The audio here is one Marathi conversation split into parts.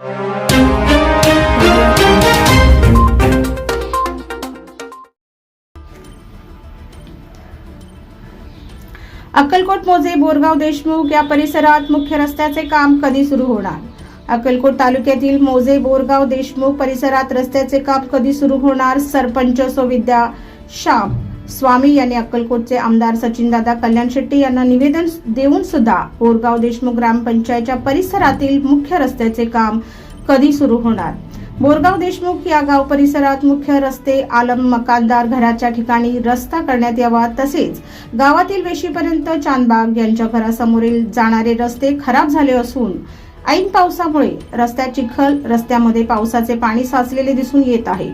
अक्कलकोट मोजे बोरगाव देशमुख या परिसरात मुख्य रस्त्याचे काम कधी सुरू होणार? अक्कलकोट तालुक्यातील मोजे बोरगाव देशमुख परिसरात रस्त्याचे काम कधी सुरू होणार? सरपंच सोविद्या श्याम स्वामी यांनी अक्कलकोटचे आमदार सचिनदादा कल्याण शेट्टी यांना निवेदन देऊन सुद्धा बोरगाव देशमुख ग्रामपंचायतच्या परिसरातील मुख्य रस्त्याचे काम कधी सुरू होणार? बोरगाव देशमुख या गाव परिसरात मुख्य रस्ते आलम मकानदार घराच्या ठिकाणी रस्ता करण्यात यावा तसेच गावातील वेशीपर्यंत चांदबाग यांच्या घरासमोरील जाणारे रस्ते खराब झाले असून ऐन पावसामुळे रस्त्यात चिखल रस्त्यामध्ये पावसाचे पाणी साचलेले दिसून येत आहे.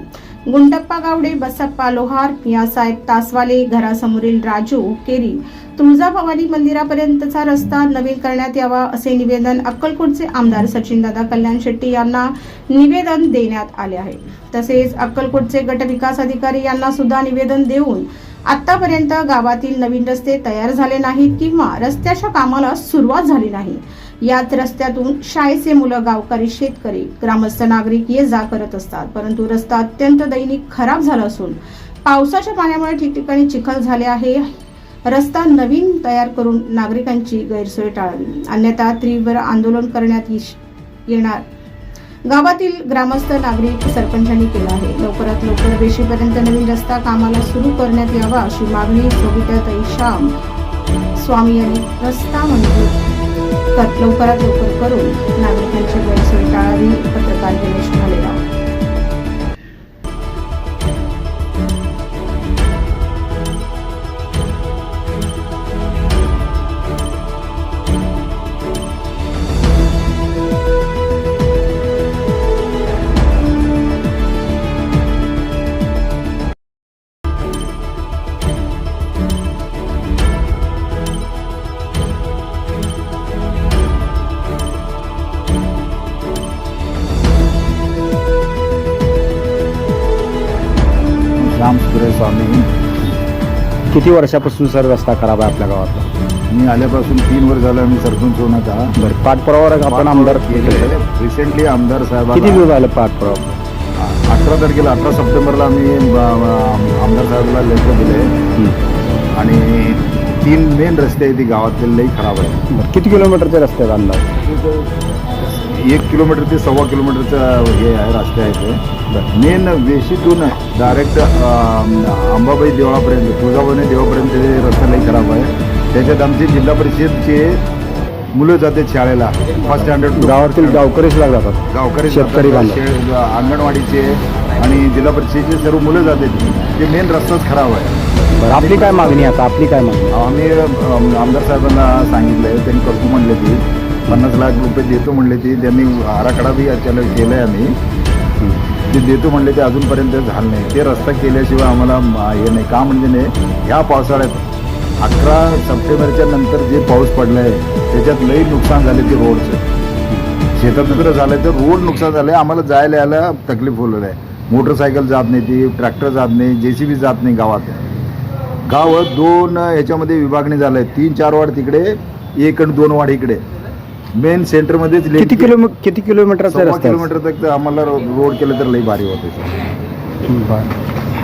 गुंडप्पा गावडे बसप्पा लोहार मियासाहेब तासवाले घरासमोरील राजू केरी तुळजाभवानी मंदिरापर्यंतचा रस्ता नवीन करण्यात यावा असे निवेदन अक्कलकोटचे आमदार सचिनदादा कल्याण शेट्टी यांना निवेदन देण्यात आले आहे. तसेच अक्कलकोटचे गटविकास अधिकारी यांना सुद्धा निवेदन देऊन आतापर्यंत गावातील नवीन रस्ते तयार झाले नाहीत किंवा रस्त्याच्या कामाला सुरुवात झाली नाही. याच रस्त्यातून शाळेचे मुलं गावकरी शेतकरी ग्रामस्थ नागरिक ये जा करत असतात. परंतु रस्ता अत्यंत दैनिक खराब झाला असून पावसाच्या पाण्यामुळे ठिकठिकाणी चिखल झाले आहे. रस्ता नवीन तयार करून नागरिकांची गैरसोय टाळावी. अन्यथा तीव्र आंदोलन करण्यात येणार. गावातील ग्रामस्थ नागरिक सरपंचांनी केला आहे. लवकरात लवकर वेशीपर्यंत नवीन रस्ता कामाला सुरू करण्यात यावा अशी मागणी सोबिताताई श्याम स्वामी यांनी रस्ता मंजूर लवकरात लवकर करून नागरिकांची गैरसोय टाळावी पत्रकार दिनेश भालेराव राम सुरेश स्वामी. किती वर्षापासून सर रस्ता खराब आहे आपल्या गावातला? मी आल्यापासून तीन वर्ष झालं मी सरपंच होण्यात हा. बरं पाठपुरावा आपण आमदार केले. रिसेंटली आमदार किती साहेबांना दिवस झालं पाठपुरावा अठरा तारखेला अठरा सप्टेंबरला ब- ब- आमदार साहेबांना लेटर दिले. आणि तीन मेन रस्ते आहेत ती गावातले लई खराब आहे बरं किती किलोमीटरचे रस्ते आहेत अंदाज एक किलोमीटर ते सव्वा किलोमीटरचं हे आहे रस्ते आहेत मेन वेशीतून डायरेक्ट अंबाबाई देवळापर्यंत तुळजाभवानी देवापर्यंत ते रस्ता लई खराब आहे. त्याच्यात आमचे जिल्हा परिषदचे मुलं जातात शाळेला फर्स्ट स्टँडर्ड गावातील गावकरीच जातात गावकरी शेतकरी अंगणवाडीचे आणि जिल्हा परिषदेचे सर्व मुलं जातात ते मेन रस्ताच खराब आहे. बरं आपली काय मागणी आहे आता? आपली काय मागणी आम्ही आमदार साहेबांना सांगितलंय त्यांनी करतो म्हणले ती. पन्नास लाख रुपये देतो म्हणले ते त्यांनी आराखडा बी केला आहे आम्ही. ते देतो म्हणले ते अजूनपर्यंत झालं नाही. ते रस्ता केल्याशिवाय आम्हाला हे नाही. का म्हणजे नाही? ह्या पावसाळ्यात अकरा सप्टेंबरच्या नंतर जे पाऊस पडलाय त्याच्यात लई नुकसान झाले ते रोडचं. शेतात वगैरे झालं तर रोड नुकसान झालं आम्हाला जायला यायला तकलीफ होलेलं आहे. मोटरसायकल जात नाही ती ट्रॅक्टर जात नाही जे सी बी जात नाही गावात. गाव दोन याच्यामध्ये विभागणी झालं आहे तीन चार वाढ तिकडे एक आणि दोन वाढ इकडे. मेन सेंटरमध्येच किती किलो किती किलोमीटरचे सव्वा रस्ते आहेत? किलोमीटर तक तर आम्हाला रो- रोड केलं तर लई भारी होते बरं.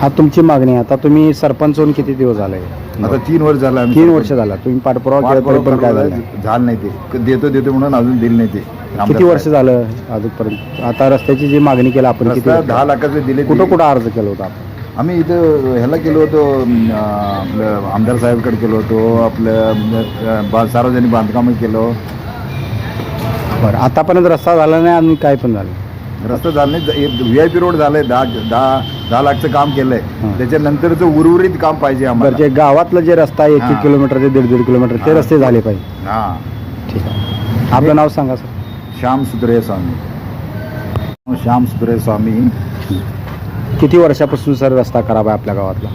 हा तुमची मागणी आहे. आता तुम्ही सरपंच होऊन किती दिवस झाले? आता तीन वर्ष झालं आम्ही तीन वर्ष झाला. तुम्ही पाठपुरावा केला तरी पण काय झालं? नाही. झालं नाही ते. देतो देतो म्हणून अजून दिलं नाही ते. किती वर्ष झालं अजूनपर्यंत? आता रस्त्याची जी मागणी केली आपण किती रस्ता? दहा लाखाचे दिले कुठं. कुठं अर्ज केला होता आपण? आम्ही इथं ह्याला गेलो होतो अं, आपलं आमदार साहेबकडे गेलो होतो आपलं अं, बा- सार्वजनिक बांधकाम केलं. बरं आतापर्यंत रस्ता झाला नाही आणि काय पण झालं? रस्ता झाला नाही व्ही आय पी रोड झालंय दहा दहा दहा लाखचं काम केलंय. त्याच्यानंतरचं उर्वरित काम पाहिजे बरं आम्हाला जे गावातलं जे रस्ता आहे एक एक हां. किलोमीटर ते दीड दीड किलोमीटर ते हां. रस्ते झाले पाहिजे. हा. ठीक आहे. आपलं नाव सांगा सर. श्याम सुत्रे स्वामी. श्याम सुत्रे स्वामी. किती वर्षापासून सर रस्ता खराब आहे आपल्या गावातला?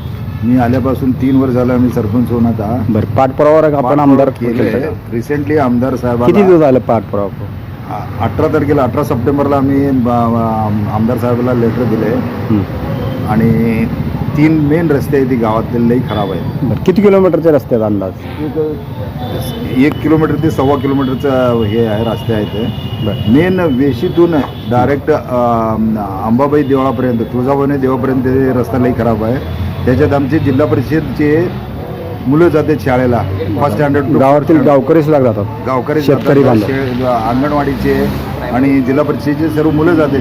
मी आल्यापासून तीन वर्ष झालं मी सरपंच होण्यात हा. बरं पाठपुरावा आपण आमदार केलंय. केलं. रिसेंटली आमदार किती साहेबांना दिवस झालं पाठपुरावा? अठरा तारखेला अठरा सप्टेंबरला आम्ही आमदार साहेबाला लेटर दिले. आणि तीन मेन रस्ते आहेत ती गावातले लई खराब आहे बरं किती किलोमीटरचे रस्ते आहेत अंदाज? एक किलोमीटर ते सव्वा किलोमीटरचं हे आहे रस्ते आहेत मेन वेशीतून डायरेक्ट अंबाबाई देवळापर्यंत तुळजाभवानी देवापर्यंत रस्ता लई खराब आहे. त्याच्यात आमचे जिल्हा परिषदचे मुलं जातात शाळेला. फर्स्ट स्टँडर्ड गावातील गावकरीच लागतात. गावकरी शेतकरी जातात, बांधव. शे- अंगणवाडीचे आणि जिल्हा परिषदेचे सर्व मुलं जातात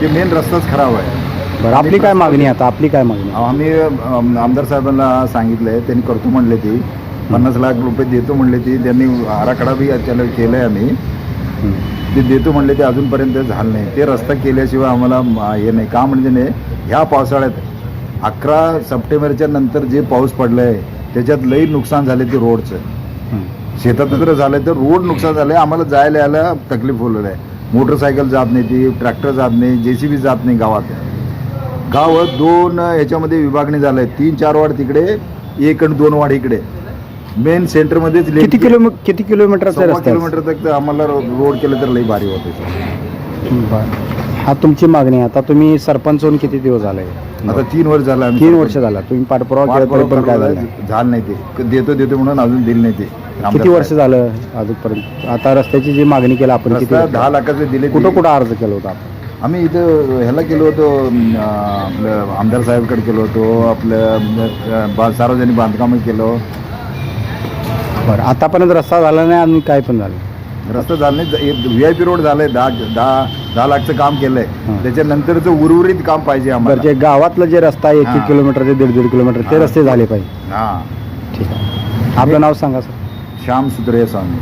ते मेन रस्ताच खराब आहे. बरं आपली काय मागणी आहे आता? आपली काय मागणी आहे? आम्ही अम, आमदार साहेबांना सांगितलं आहे त्यांनी करतो म्हणले ती. पन्नास लाख रुपये देतो म्हणले ती. त्यांनी आराखडा बी त्याला केलं आहे आम्ही. हं. ते देतो म्हणले ते अजूनपर्यंत झालं नाही. ते रस्ता केल्याशिवाय आम्हाला म, हे नाही. का म्हणजे नाही? ह्या पावसाळ्यात अकरा सप्टेंबरच्या नंतर जे पाऊस पडलं आहे त्याच्यात लई नुकसान झाले ते रोडचं. शेतात जर झालं तर रोड नुकसान झालं आम्हाला जायला यायला तकलीफ होलेलं आहे. मोटरसायकल जात नाही ती ट्रॅक्टर जात नाही जे सी बी जात नाही गावात. गाव दोन याच्यामध्ये विभागणी झालं आहे तीन चार वाढ तिकडे एक आणि दोन वाढ इकडे. मेन सेंटरमध्येच किती किलो किती? किलोमीटर तक तर आम्हाला रोड केलं तर लई भारी होते. हा तुमची मागणी आहे. आता तुम्ही सरपंच होऊन किती दिवस झाले? आता तीन वर्ष झालं आम्ही तीन वर्ष झाला. तुम्ही पाठपुरावा केला तरी पण काय झालं? नाही. झालं नाही ते. देतो देतो म्हणून अजून दिलं नाही ते. किती वर्ष झालं अजूनपर्यंत? आता रस्त्याची जी मागणी केली आपण किती रस्ता? दहा लाखाचे दिले कुठं. कुठं अर्ज केला होता आपण? आम्ही इथं ह्याला गेलो होतो अं, आपलं आमदार साहेबकडे गेलो होतो आपलं अं, बा- सार्वजनिक बांधकाम केलं. बरं आतापर्यंत रस्ता झाला नाही आणि काय पण झालं? रस्ता झाला नाही व्ही आय पी रोड झालंय दहा दहा दहा लाखचं काम केलंय. त्याच्यानंतरचं उर्वरित काम पाहिजे बरं आम्हाला जे गावातलं जे रस्ता आहे एक एक हां. किलोमीटर ते दीड दीड किलोमीटर ते हां. रस्ते झाले पाहिजे. हा. ठीक आहे. आपलं नाव सांगा सर. श्याम सुत्रे स्वामी.